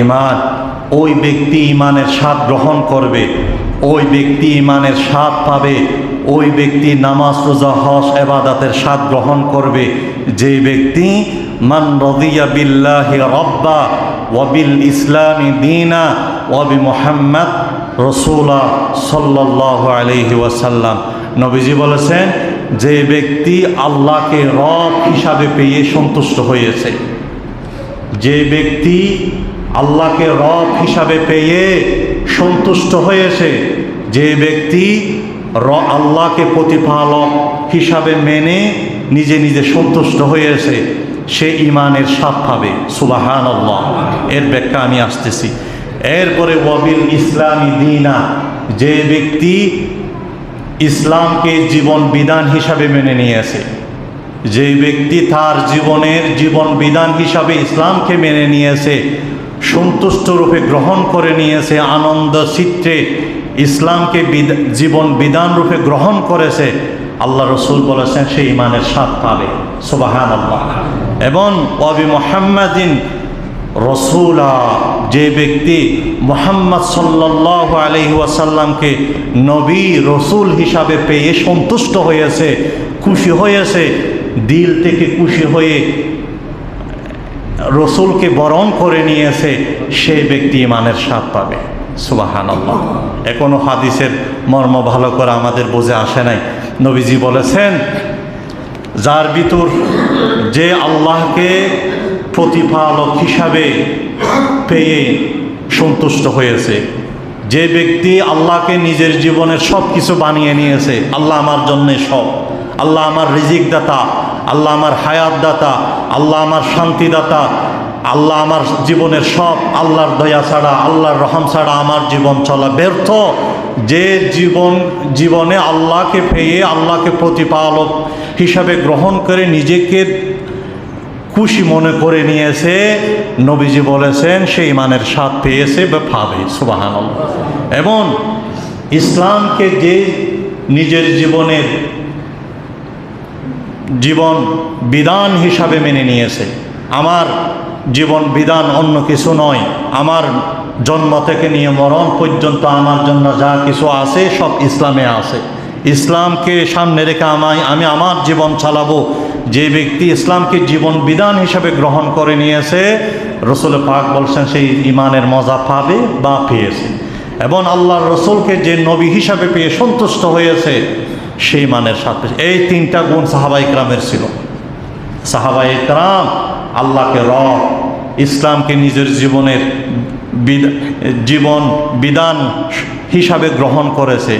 ইমান ওই ব্যক্তি ইমানের স্বাদ গ্রহণ করবে, ওই ব্যক্তি ইমানের স্বাদ পাবে, ওই ব্যক্তি নামাজ, রোজা হস এবাদাতের স্বাদ গ্রহণ করবে। যে ব্যক্তি, মান রদিয়া বিল্লাহি রব্বা ওয়াবিল ইসলামী দিনা ওয়াবি মোহাম্মদ রসুলা সাল্লাহ আলহি ওয়াসাল্লাম। নবীজি বলেছেন, যে ব্যক্তি আল্লাহকে রব হিসাবে পেয়ে সন্তুষ্ট হয়েছে। যে ব্যক্তি আল্লাহকে রব হিসাবে পেয়ে সন্তুষ্ট হয়েছে, যে ব্যক্তি র আল্লাহকে প্রতিপালক হিসাবে মেনে নিজে নিজে সন্তুষ্ট হয়েছে, সে ইমানের স্বাদ পাবে। সুবাহান আল্লাহ এর ব্যাখ্যা আমি আসতেছি। এরপরে ওয়াবিল ইসলামী দিনা, যে ব্যক্তি ইসলামকে জীবন বিধান হিসাবে মেনে নিয়েছে। যে ব্যক্তি তার জীবনের জীবন বিধান হিসাবে ইসলামকে মেনে নিয়েছে, সন্তুষ্ট রূপে গ্রহণ করে নিয়েছে, আনন্দ চিত্রে ইসলামকে জীবন বিধান রূপে গ্রহণ করেছে, আল্লাহ রসুল বলেছেন সেই ইমানের স্বাদ পাবে। সুবাহান আল্লাহ এবং অবি মোহাম্মদিন রসুলা, যে ব্যক্তি মোহাম্মদ সাল্লাহ আলহি নবী রসুল হিসাবে পেয়ে সন্তুষ্ট হয়েছে, খুশি হয়েছে দিল থেকে খুশি হয়ে রসুলকে বরণ করে নিয়েছে সেই ব্যক্তি ইমানের স্বাদ পাবে। সুবাহান আল্লাহ এখনও হাদিসের মর্ম ভালো করে আমাদের বোঝে আসে নাই। নবীজি বলেছেন, যার ভিতর যে আল্লাহকে প্রতিপালক হিসাবে পেয়ে সন্তুষ্ট হয়েছে, যে ব্যক্তি আল্লাহকে নিজের জীবনের সব কিছু বানিয়ে নিয়েছে, আল্লাহ আমার জন্যে সব, আল্লাহ আমার রিজিক দাতা আল্লাহ আমার হায়াত দাতা আল্লাহ আমার শান্তিদাতা, আল্লাহ আমার জীবনের সব আল্লাহর দয়া ছাড়া, আল্লাহর রহম ছাড়া আমার জীবন চলা ব্যর্থ। যে জীবন, জীবনে আল্লাহকে পেয়ে, আল্লাহকে প্রতিপালক হিসাবে গ্রহণ করে নিজেকে খুশি মনে করে নিয়েছে, নবীজি বলেছেন সেই ইমানের স্বাদ পেয়েছে বা পাবে সুবাহান এবং ইসলামকে যে নিজের জীবনের জীবন বিধান হিসাবে মেনে নিয়েছে। আমার জীবন বিধান অন্য কিছু নয়। আমার জন্ম থেকে নিয়ে মরণ পর্যন্ত আমার জন্য যা কিছু আছে সব ইসলামে আছে। ইসলামকে সামনে রেখে আমায় আমি আমার জীবন চালাবো। যে ব্যক্তি ইসলামকে জীবন বিধান হিসাবে গ্রহণ করে নিয়েছে, রসুল পাক বলছেন সেই ইমানের মজা পাবে বা পেয়েছে। এবং আল্লাহর রসুলকে যে নবী হিসাবে পেয়ে সন্তুষ্ট হয়েছে সেই মানের সাথে। এই তিনটা গুণ সাহাবা ইকরামের ছিল। সাহাবা ইকরাম আল্লাহকে রব, ইসলামকে নিজের জীবনের জীবন বিধান হিসাবে গ্রহণ করেছে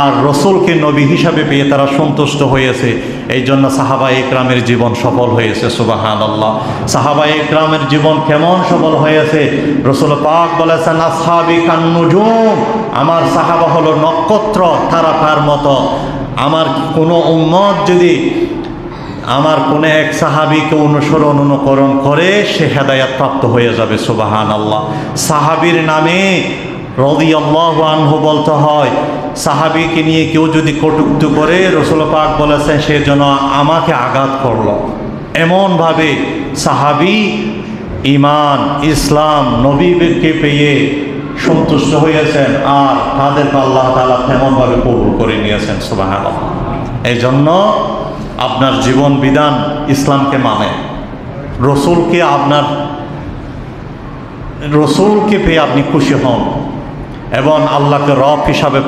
আর রসুলকে নবী হিসাবে পেয়ে তারা সন্তুষ্ট হয়েছে। এই জন্য সাহাবা ইকরামের জীবন সফল হয়েছে সুবাহান আল্লাহ সাহাবা ইকরামের জীবন কেমন সফল হয়েছে? রসুল পাক বলেছেন আসহাবি কান্নুজুম আমার সাহাবা হলো নক্ষত্র তারা তার মতো। আমার কোনো উম্মত যদি আমার কোনো এক সাহাবিকে অনুসরণ অনুকরণ করে, সে হেদায়াত প্রাপ্ত হয়ে যাবে সুবাহান আল্লাহ সাহাবির নামে রদি আল্লাহ আনহু বলতে হয়, সাহাবিকে নিয়ে কেউ যদি কটুক্তি করে, রসুল পাক বলেছেন, সে যেন আমাকে আঘাত করল। এমনভাবে সাহাবি ইমান, ইসলাম নবীকে পেয়ে সন্তুষ্ট হয়েছেন আর তাদেরকে আল্লাহ তালা তেমনভাবে কবুল করে নিয়েছেন সুবাহান এই জন্য আপনার জীবন বিধান ইসলামকে মানে। রসুলকে আপনার, রসুলকে পেয়ে আপনি খুশি হন এবং আল্লাহকে রব হিসাবে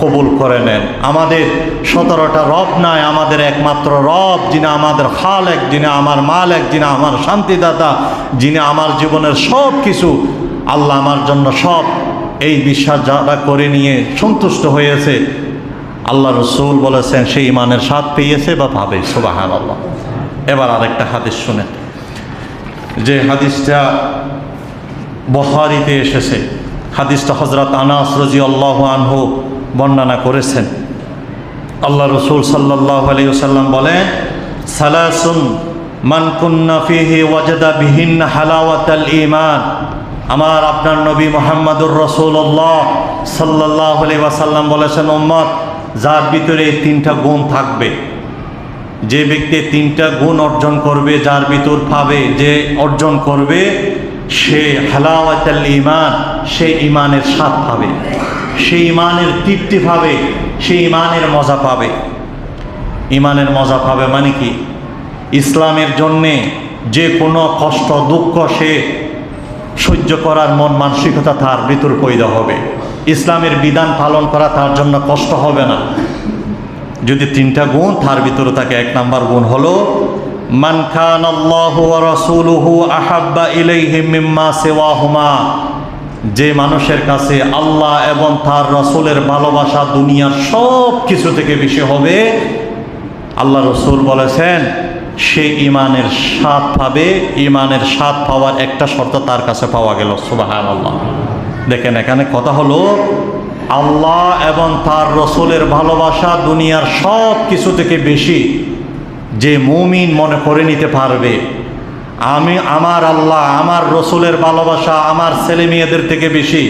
কবুল করে নেন। আমাদের সতেরোটা রব নাই, আমাদের একমাত্র রব, যিনি আমাদের খাল এক যিনি আমার মাল এক যিনি আমার শান্তিদাতা, যিনি আমার জীবনের সব কিছু আল্লাহ আমার জন্য সব এই বিশ্বাস যারা করে নিয়ে সন্তুষ্ট হয়েছে, আল্লাহ রসুল বলেছেন, সেই ইমানের স্বাদ পেয়েছে বা পাবে। সুবাহান আল্লাহ এবার আরেকটা হাদিস শুনে যে হাদিসটা বহারিতে এসেছে। হাদিসটা হজরত আনাস রাজি আল্লাহ আনহু বর্ণনা করেছেন। আল্লাহ রসুল সাল্লাহ আলাইসাল্লাম বলেন, সালাসুন মান কুন্না ফিহি ওয়াজাদা বিহিন হালাওয়াতাল ঈমান। আমার আপনার নবী মোহাম্মদুর রসুল্লাহ সাল্লাহ ওয়াসাল্লাম বলেছেন, উম্মত, যার ভিতরে এই তিনটা গুণ থাকবে, যে ব্যক্তি তিনটা গুণ অর্জন করবে, যার ভিতর পাবে যে অর্জন করবে, সে হালাওয়াতাল ইমান সে ইমানের স্বাদ পাবে, সে ইমানের তৃপ্তি পাবে, সে ইমানের মজা পাবে। ইমানের মজা পাবে মানে কি? ইসলামের জন্যে যে কোনো কষ্ট, দুঃখ সে সহ্য করার মন মানসিকতা তার ভিতর পৈদা হবে। ইসলামের বিধান পালন করা তার জন্য কষ্ট হবে না। যদি তিনটা গুণ, তার ভিতরে থাকে এক নাম্বার গুণ হলো, মান খান আহাব্বা যে মানুষের কাছে আল্লাহ এবং তার রসুলের ভালোবাসা দুনিয়ার সব কিছু থেকে বেশি হবে, আল্লাহ রসুল বলেছেন সে ইমানের স্বাদ পাবে ইমানের স্বাদ পাওয়ার একটা শর্ত তার কাছে পাওয়া গেল সুবাহান আল্লাহ দেখেন এখানে কথা হলো, আল্লাহ এবং তার রসুলের ভালোবাসা দুনিয়ার সব কিছু থেকে বেশি যে মুমিন মনে করে নিতে পারবে। আমি, আমার আল্লাহ, আমার রসুলের ভালোবাসা, আমার ছেলে মেয়েদের থেকে বেশি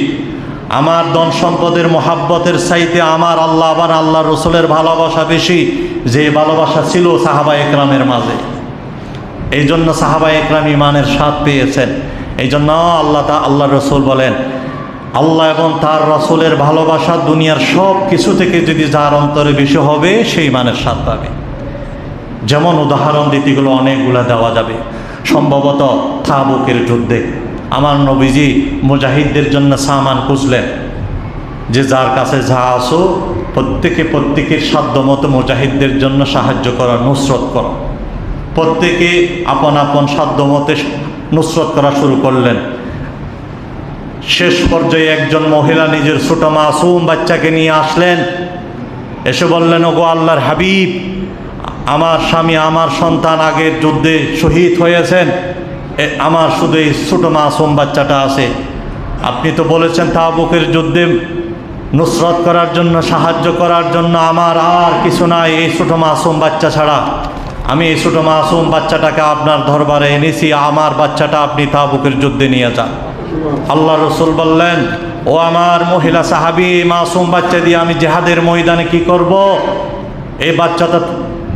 আমার ধন সম্পদের মোহাব্বতের চাইতে আমার আল্লাহ আবার আল্লাহ রসুলের ভালোবাসা বেশি, যে ভালোবাসা ছিল সাহাবা একরামের মাঝে। এই জন্য সাহাবা একরাম ইমানের স্বাদ পেয়েছেন। এই জন্য আল্লাহ তা আল্লাহ রসুল বলেন, আল্লাহ এবং তার রসুলের ভালোবাসা দুনিয়ার সব কিছু থেকে যদি যার অন্তরে বেশি হবে, সেই ইমানের স্বাদ পাবে। যেমন উদাহরণ দিতেগুলো অনেকগুলো দেওয়া যাবে। সম্ভবত থাবুকের যুদ্ধে আমার নবীজি মুজাহিদদের জন্য সামান খুঁজলেন। যে যার কাছে যা আসো, প্রত্যেকে প্রত্যেকের সাধ্য মতো মুজাহিদদের জন্য সাহায্য করা, নুসরত করা। প্রত্যেকে আপন আপন সাধ্য মতে নুসরত করা শুরু করলেন। শেষ পর্যায়ে একজন মহিলা নিজের ছোট মাসুম বাচ্চাকে নিয়ে আসলেন। এসে বললেন, ওগো আল্লাহর হাবিব, আমার স্বামী, আমার সন্তান আগের যুদ্ধে শহীদ হয়েছেন। আমার শুধু এই ছোটো মাসুম বাচ্চাটা আছে। আপনি তো বলেছেন তাবুকের যুদ্ধে নুসরত করার জন্য, সাহায্য করার জন্য আমার আর কিছু নাই এই ছোটো মাসুম বাচ্চা ছাড়া। আমি এই ছোটো মাসুম বাচ্চাটাকে আপনার দরবারে এনেছি, আমার বাচ্চাটা আপনি তাবুকের যুদ্ধে নিয়ে যান। আল্লাহ রসুল বললেন, ও আমার মহিলা সাহাবি, মাসুম বাচ্চা দিয়ে আমি জেহাদের ময়দানে কি করব? এই বাচ্চাটা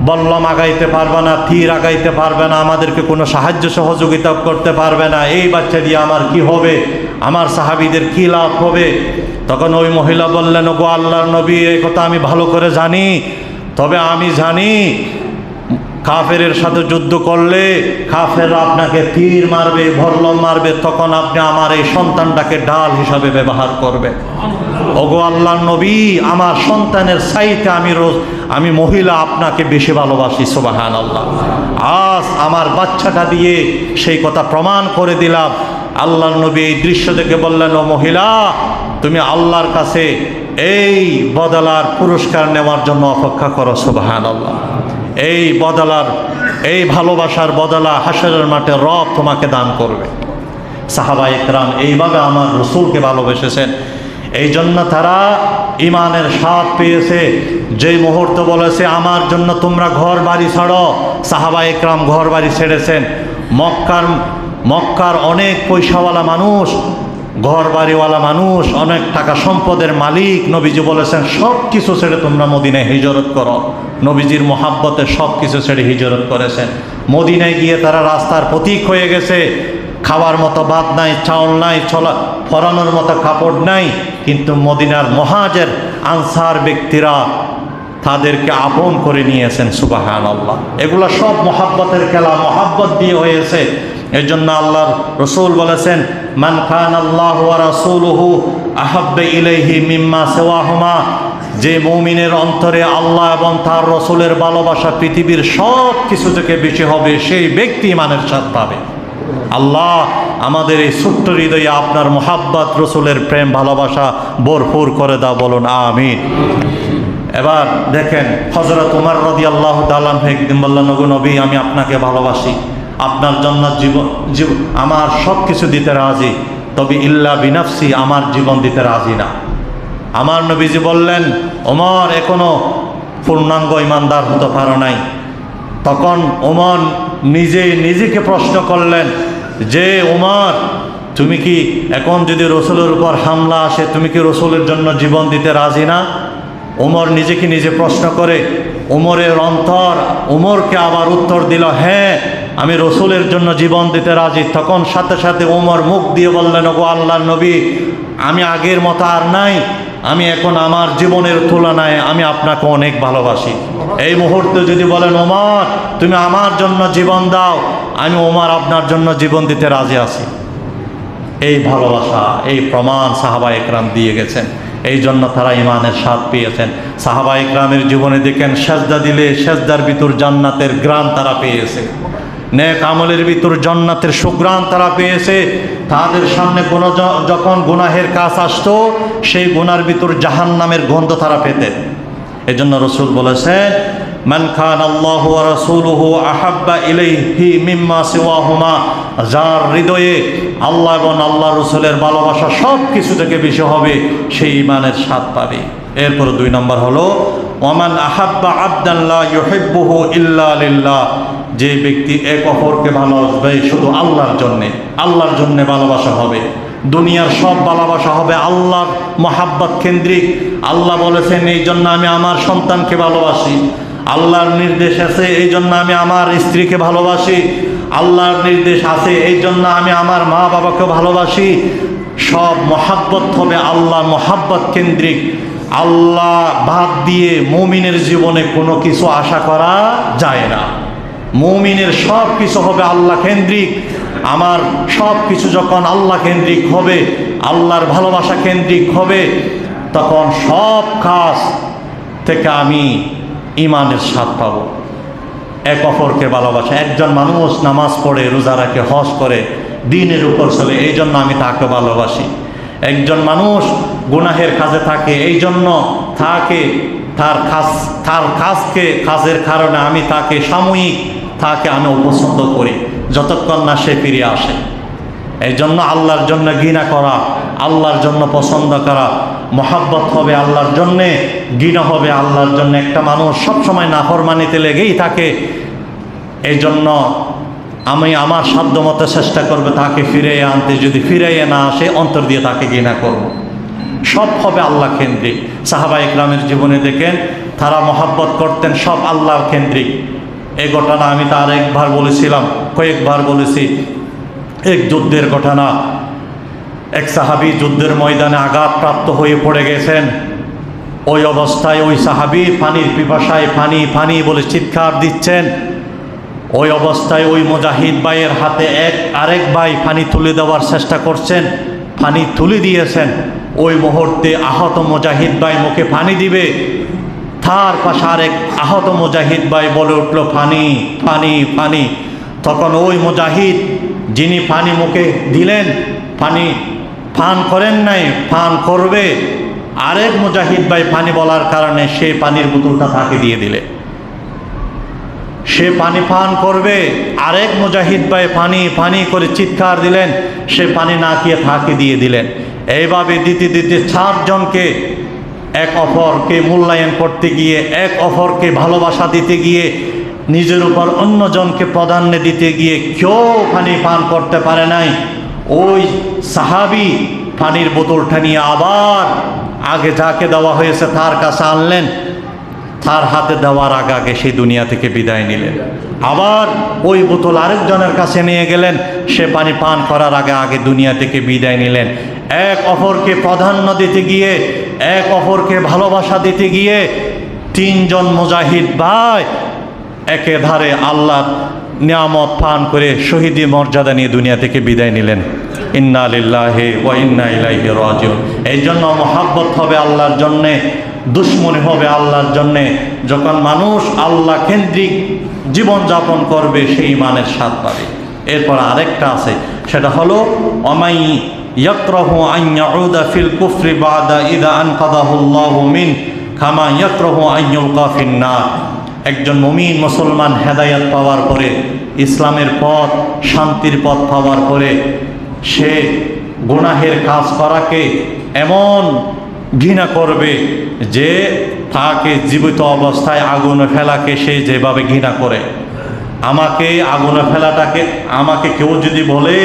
বল্লম আগাইতে পারবে না, তীর আগাইতে পারবে না, আমাদেরকে কোনো সাহায্য সহযোগিতা করতে পারবে না। এই বাচ্চা দিয়ে আমার কি হবে? আমার সাহাবিদের কি লাভ হবে? তখন ওই মহিলা বললেন গো আল্লাহর নবী এই কথা আমি ভালো করে জানি। তবে আমি জানি, কাফেরের সাথে যুদ্ধ করলে কাফেররা আপনাকে তীর মারবে ভরলম মারবে, তখন আপনি আমার এই সন্তানটাকে ডাল হিসাবে ব্যবহার করবে। ওগো আল্লাহ নবী, আমার সন্তানের সাইতে আমি রোজ, আমি মহিলা আপনাকে বেশি ভালোবাসি সোবাহান আল্লাহ আজ আমার বাচ্চাটা দিয়ে সেই কথা প্রমাণ করে দিলাম। আল্লাহ নবী এই দৃশ্য দেখে বললেন, ও মহিলা, তুমি আল্লাহর কাছে এই বদলার পুরস্কার নেওয়ার জন্য অপেক্ষা করো সোবাহান আল্লাহ এই বদলার, এই ভালোবাসার বদলা হাসরের মাঠে রব তোমাকে দান করবে। সাহাবা ইকরাম এইভাবে আমার রসুলকে ভালোবেসেছেন। এই জন্য তারা ইমানের স্বাদ পেয়েছে। যেই মুহূর্ত বলেছে, আমার জন্য তোমরা ঘর বাড়ি ছাড়ো। সাহাবা ইকরাম ঘর বাড়ি ছেড়েছেন। মক্কার মক্কার অনেক পয়সাওয়ালা মানুষ ঘর বাড়িওয়ালা মানুষ, অনেক টাকা সম্পদের মালিক। নবীজি বলেছেন, সব কিছু ছেড়ে তোমরা মদিনায় হিজরত করো। নবীজির মোহাব্বতে সব কিছু ছেড়ে হিজরত করেছেন। মদিনায় গিয়ে তারা রাস্তার প্রতীক হয়ে গেছে। খাওয়ার মতো ভাত নাই, চাউল নাই চলা ফরানোর মতো কাপড় নাই। কিন্তু মদিনার মহাজের আনসার ব্যক্তিরা তাদেরকে আপন করে নিয়েছেন সুবাহান আল্লাহ এগুলো সব মহাব্বতের খেলা, মহাব্বত দিয়ে হয়েছে। এই জন্য আল্লাহর রসুল বলেছেন, মান খান আল্লাহ রসুলহু আহাব্বে ইলেহি মিম্মা সেওয়াহমা। যে মৌমিনের অন্তরে আল্লাহ এবং তার রসুলের ভালোবাসা পৃথিবীর সব কিছু থেকে বেশি হবে, সেই ব্যক্তি ইমানের স্বাদ পাবে। আল্লাহ আমাদের এই ছোট্ট হৃদয়ে আপনার মোহাব্বত, রসুলের প্রেম, ভালোবাসা ভরপুর করে দাও, বলুন আমিন। এবার দেখেন হজরত উমার রদি আল্লাহ তালান একদিন বললেন নগু নবী, আমি আপনাকে ভালোবাসি। আপনার জন্য জীবন, জীব- আমার সব কিছু দিতে রাজি। তবে ইল্লা বিনাফসি, আমার জীবন দিতে রাজি না। আমার নবীজি বললেন ওমর এখনও পূর্ণাঙ্গ ইমানদার হতে পারো নাই। তখন ওমর নিজে নিজেকে প্রশ্ন করলেন, যে ওমর তুমি কি এখন যদি রসুলের উপর হামলা আসে, তুমি কি রসুলের জন্য জীবন দিতে রাজি না? ওমর নিজেকে নিজে প্রশ্ন করে ওমরের অন্তর ওমরকে আবার উত্তর দিল হ্যাঁ আমি রসুলের জন্য জীবন দিতে রাজি। তখন সাথে সাথে ওমর মুখ দিয়ে বললেন, ওগো আল্লাহ নবী, আমি আগের মতো আর নাই। আমি এখন আমার জীবনের তুলনায় আমি আপনাকে অনেক ভালোবাসি। এই মুহূর্তে যদি বলেন, ওমর, তুমি আমার জন্য জীবন দাও, আমি ওমর আপনার জন্য জীবন দিতে রাজি আছি। এই ভালোবাসা, এই প্রমাণ সাহাবা একরাম দিয়ে গেছেন। এই জন্য তারা ইমানের স্বাদ পেয়েছেন। সাহাবা একরামের জীবনে দেখেন, সেজদা দিলে সেজদার ভিতর জান্নাতের গ্রাম তারা পেয়েছে। নেক আমলের ভিতর জন্নাতের সুগ্রাম তারা পেয়েছে। তাদের সামনে কোনো যখন গুনাহের কাজ আসতো, সেই গুনার ভিতর জাহান নামের গন্ধ তারা পেতেন। এই জন্য রসুল বলেছে মান খান আল্লাহ রসুলহু আহাব্বা ইলাইহি মিম্মা সিওয়াহুমা যার হৃদয়ে আল্লাহ এবং আল্লাহ রসুলের ভালোবাসা সব কিছু থেকে বেশি হবে, সেই ইমানের স্বাদ পাবে। এরপর দুই নম্বর হলো, ওমান আহাব্বা আবদাল্লাহ ইউহিব্বুহু ইল্লা লিল্লাহ যে ব্যক্তি এক অপরকে ভালোবাসবে শুধু আল্লাহর জন্যে। আল্লাহর জন্যে ভালোবাসা হবে। দুনিয়ার সব ভালোবাসা হবে আল্লাহর মহাব্বত কেন্দ্রিক। আল্লাহ বলেছেন, এই জন্য আমি আমার সন্তানকে ভালোবাসি। আল্লাহর নির্দেশ আছে, এই জন্য আমি আমার স্ত্রীকে ভালোবাসি। আল্লাহর নির্দেশ আছে, এই জন্য আমি আমার মা বাবাকে ভালোবাসি। সব মহাব্বত হবে আল্লাহ মহাব্বত কেন্দ্রিক। আল্লাহ বাদ দিয়ে মুমিনের জীবনে কোনো কিছু আশা করা যায় না। মুমিনের সব কিছু হবে আল্লাহ কেন্দ্রিক। আমার সব কিছু যখন আল্লাহ কেন্দ্রিক হবে, আল্লাহর ভালোবাসা কেন্দ্রিক হবে, তখন সব কাজ থেকে আমি ইমানের স্বাদ পাব। এক অপরকে ভালোবাসা, একজন মানুষ নামাজ পড়ে, রোজা রাখে, হজ করে, দিনের উপর চলে, এই জন্য আমি তাকে ভালোবাসি। একজন মানুষ গুনাহের কাজে থাকে, এই জন্য তাকে, তার কাজ, তার কাজকে, কাজের কারণে আমি তাকে সাময়িক তাকে আমি অপছন্দ করি, যতক্ষণ না সে ফিরে আসে। এই জন্য আল্লাহর জন্য ঘৃণা করা, আল্লাহর জন্য পছন্দ করা, মহাব্বত হবে আল্লাহর জন্যে, ঘৃণা হবে আল্লাহর জন্য। একটা মানুষ সবসময় নাফরমানিতে লেগেই থাকে। এই জন্য আমি আমার সাধ্য মতো চেষ্টা করবে তাকে ফিরিয়ে আনতে। যদি ফিরাইয়ে না আসে, অন্তর দিয়ে তাকে ঘৃণা করব। সব হবে আল্লাহ কেন্দ্রিক। সাহাবা ইকরামের জীবনে দেখেন, তারা মহাব্বত করতেন সব আল্লাহ কেন্দ্রিক। এই ঘটনা আমি তার একবার বলেছিলাম, কয়েকবার বলেছি। এক যুদ্ধের ঘটনা। এক সাহাবি যুদ্ধের ময়দানে আঘাতপ্রাপ্ত হয়ে পড়ে গেছেন। ওই অবস্থায় ওই সাহাবি পানির পিপাসায় পানি পানি বলে চিৎকার দিচ্ছেন। ওই অবস্থায় ওই মুজাহিদ ভাইয়ের হাতে এক, আরেক ভাই পানি তুলে দেওয়ার চেষ্টা করছেন, পানি তুলে দিয়েছেন। ওই মুহূর্তে আহত মুজাহিদ ভাই মুখে পানি দিবে। তার পাশে আরেক আহত মুজাহিদ ভাই বলে উঠল পানি পানি পানি তখন ওই মুজাহিদ, যিনি পানি মুখে দিলেন পানি ফান করেন নাই, ফান করবে। আরেক মুজাহিদ ভাই পানি বলার কারণে সে পানির বোতলটা তাকে দিয়ে দিলে। সে পানি পান করবে। আরেক মুজাহিদ ভাই পানি পানি করে চিৎকার দিলেন। সে পানি না খেয়ে তাকে দিয়ে দিলেন। এইভাবে দিতে দিতে চারজনকে এক অপরকে মূল্যায়ন করতে গিয়ে, এক অপরকে ভালোবাসা দিতে গিয়ে, নিজের উপর অন্যজনকে প্রাধান্য দিতে গিয়ে কেউ পানি পান করতে পারে নাই। ওই সাহাবি পানির বোতলটা নিয়ে আবার আগে যাকে দেওয়া হয়েছে তার কাছে আনলেন। তার হাতে দেওয়ার আগে আগে সেই দুনিয়া থেকে বিদায় নিলেন। আবার ওই বোতল আরেকজনের কাছে নিয়ে গেলেন। সে পানি পান করার আগে আগে দুনিয়া থেকে বিদায় নিলেন। এক অপরকে প্রাধান্য দিতে গিয়ে, এক অপরকে ভালোবাসা দিতে গিয়ে তিনজন মুজাহিদ ভাই একে ধারে আল্লাহ নিয়ামত পান করে শহীদি মর্যাদা নিয়ে দুনিয়া থেকে বিদায় নিলেন। ইন্না লিল্লাহি ওয়া ইন্না ইলাইহি রাজিউন। এই জন্য মহাব্বত হবে আল্লাহর জন্যে, দুশ্মনী হবে আল্লাহর জন্যে। যখন মানুষ আল্লাহ কেন্দ্রিক জীবনযাপন করবে, সেই মানের স্বাদ পাবে। এরপর আরেকটা আছে, সেটা হলো অমাই ইয়াকরাহু আন ইয়াউদা ফিল কুফরি বাদা ইদা আনকাদাহুল্লাহু মিন খামা ইয়াকরাহু আন ইউলকা ফিন নার একজন মমিন মুসলমান হেদায়াত পাওয়ার পরে, ইসলামের পথ, শান্তির পথ পাওয়ার পরে, সে গুনাহের কাজ করাকে এমন ঘৃণা করবে যে তাকে জীবিত অবস্থায় আগুনে ফেলাকে সে যেভাবে ঘৃণা করে। আমাকে আগুনে ফেলাটাকে, আমাকে কেউ যদি বলে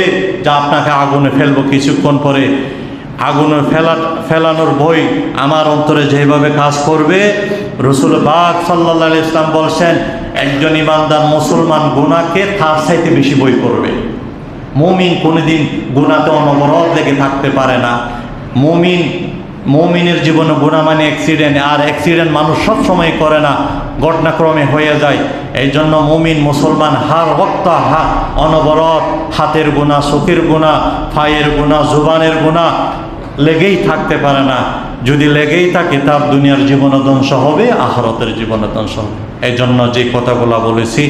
যে আপনাকে আগুনে ফেলব কিছুক্ষণ পরে, আগুনে ফেলা, ফেলানোর বই আমার অন্তরে যেভাবে কাজ করবে, রসুল বাগ সাল্লা ইসলাম বলছেন, একজন ইমানদার মুসলমান গুনাকে তার চাইতে বেশি বই করবে। মুমিন কোনোদিন গুনাতে অনবরত লেগে থাকতে পারে না। মুমিন, মুমিনের জীবনে গুণা মানে অ্যাক্সিডেন্ট আর অ্যাক্সিডেন্ট মানুষ সব সময় করে না, ঘটনাক্রমে হয়ে যায়। এই জন্য মুমিন মুসলমান হার হত্যা হা, অনবরত হাতের গুণা চোখের গুণা ফাইয়ের গুণা জুবানের গুণা লেগেই থাকতে পারে না। যদি লেগেই থাকে, তার দুনিয়ার জীবন ধ্বংস হবে আহরতের ধ্বংস হবে। এই জন্য যে কথাগুলো বলেছি,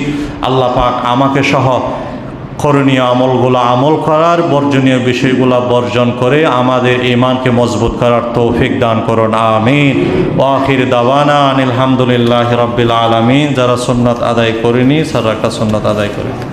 আল্লাহ পাক আমাকে সহ করণীয় আমলগুলো আমল করার, বর্জনীয় বিষয়গুলো বর্জন করে আমাদের ইমানকে মজবুত করার তৌফিক দান করুন। আমিন। ওয়াখির দাওয়ানা আনিল হামদুলিল্লাহ রব্বিল আলমিন। যারা সুন্নত আদায় করেনি তারা একটা সুন্নত আদায় করে।